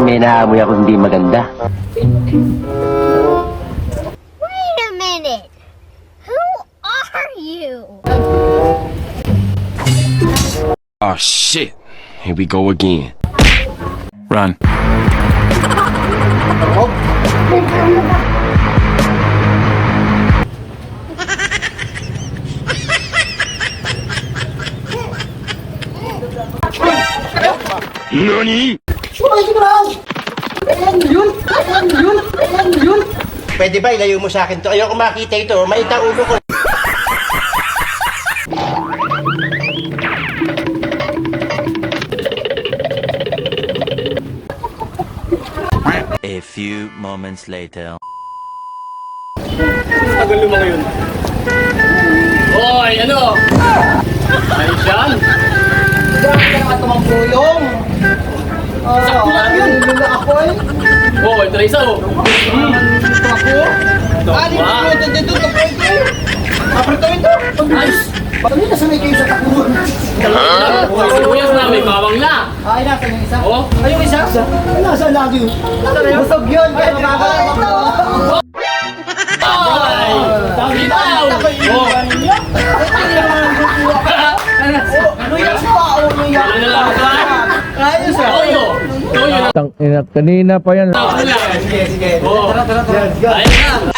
May naamoy ako hindi maganda. Wait a minute. Who are you? Oh shit. Here we go again. Run. NANI? Pwede ba ilayo mo sa akin to? Ayoko makita ito. Maita ulo ko. A few moments later. Tagal yung mga yun. Hoy, ano? Ayos yan? Sakto lang yun. Oh, ito na isa oh. Hmm. Ito ako? Ayos. Oh, sibuyas na, may bawang na. Ay, nasa yung isa. Oh, Ay, yung isa? Ay, nasa lagi yun. Busog yun. Kaya makakalaman ko. ay! Bitaw! Oh, Ano yung pao niya? ano na lang ka? Ayos ah. Toyo! Toyo na Tang ina, kanina pa yan. Sige, sige. Tara, tara, tara. ayun na.